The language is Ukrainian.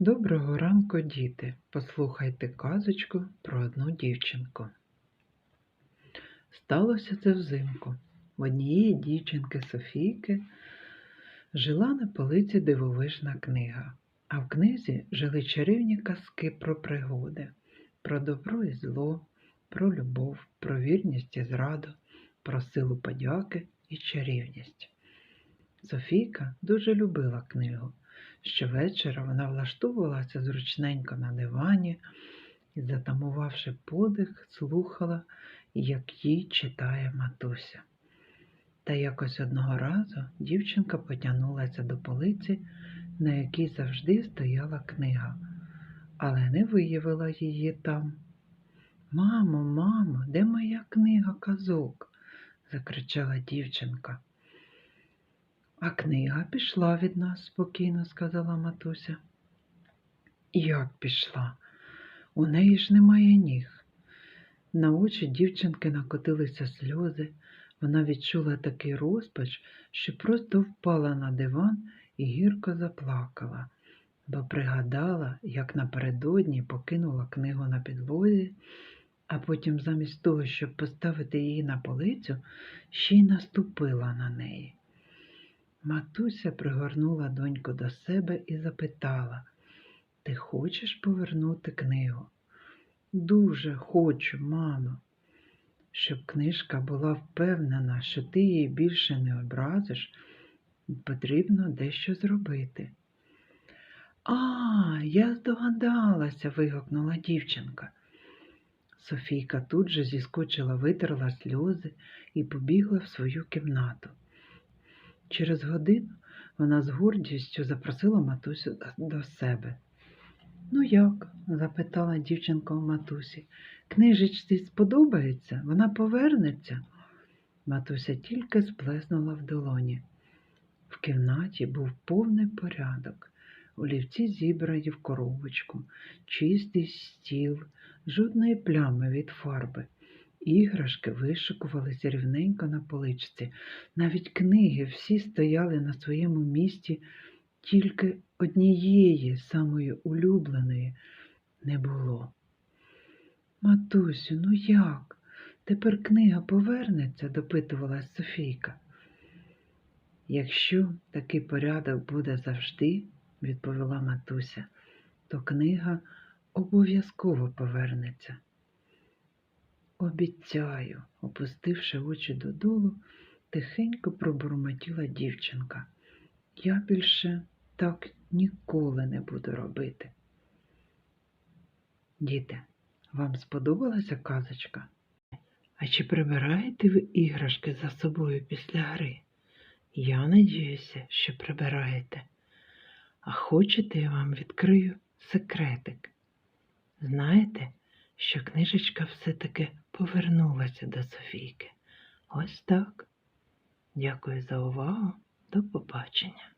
Доброго ранку, діти. Послухайте казочку про одну дівчинку. Сталося це взимку. В однієї дівчинки Софійки жила на полиці дивовижна книга, а в книзі жили чарівні казки про пригоди, про добро і зло, про любов, про вірність і зраду, про силу подяки і чарівність. Софійка дуже любила книгу. Щовечора вона влаштовувалася зручненько на дивані і, затамувавши подих, слухала, як їй читає матуся. Та якось одного разу дівчинка потягнулася до полиці, на якій завжди стояла книга, але не виявила її там. Мамо, мамо, де моя книга казок? закричала дівчинка. А книга пішла від нас, спокійно сказала матуся. Як пішла? У неї ж немає ніг. На очі дівчинки накотилися сльози. Вона відчула такий розпач, що просто впала на диван і гірко заплакала, бо пригадала, як напередодні покинула книгу на підлозі, а потім замість того, щоб поставити її на полицю, ще й наступила на неї. Матуся пригорнула доньку до себе і запитала, ти хочеш повернути книгу? Дуже хочу, мамо. Щоб книжка була впевнена, що ти її більше не образиш, потрібно дещо зробити. А, я здогадалася, вигукнула дівчинка. Софійка тут же зіскочила, витерла сльози і побігла в свою кімнату. Через годину вона з гордістю запросила матусю до себе. Ну як? запитала дівчинка у матусі. Книжечці сподобається, вона повернеться. Матуся тільки сплеснула в долоні. В кімнаті був повний порядок. Олівці зібрані в коробочку, чистий стіл, жодної плями від фарби. Іграшки вишикувалися рівненько на поличці. Навіть книги всі стояли на своєму місці, тільки однієї самої улюбленої не було. Матусю, ну як? Тепер книга повернеться, допитувалась Софійка. Якщо такий порядок буде завжди, відповіла матуся, то книга обов'язково повернеться. Обіцяю, опустивши очі додолу, тихенько пробурмотіла дівчинка. Я більше так ніколи не буду робити. Діти, вам сподобалася казочка? А чи прибираєте ви іграшки за собою після гри? Я надіюся, що прибираєте. А хочете, я вам відкрию секретик. Знаєте, що книжечка все-таки повернулася до Софійки. Ось так. Дякую за увагу. До побачення.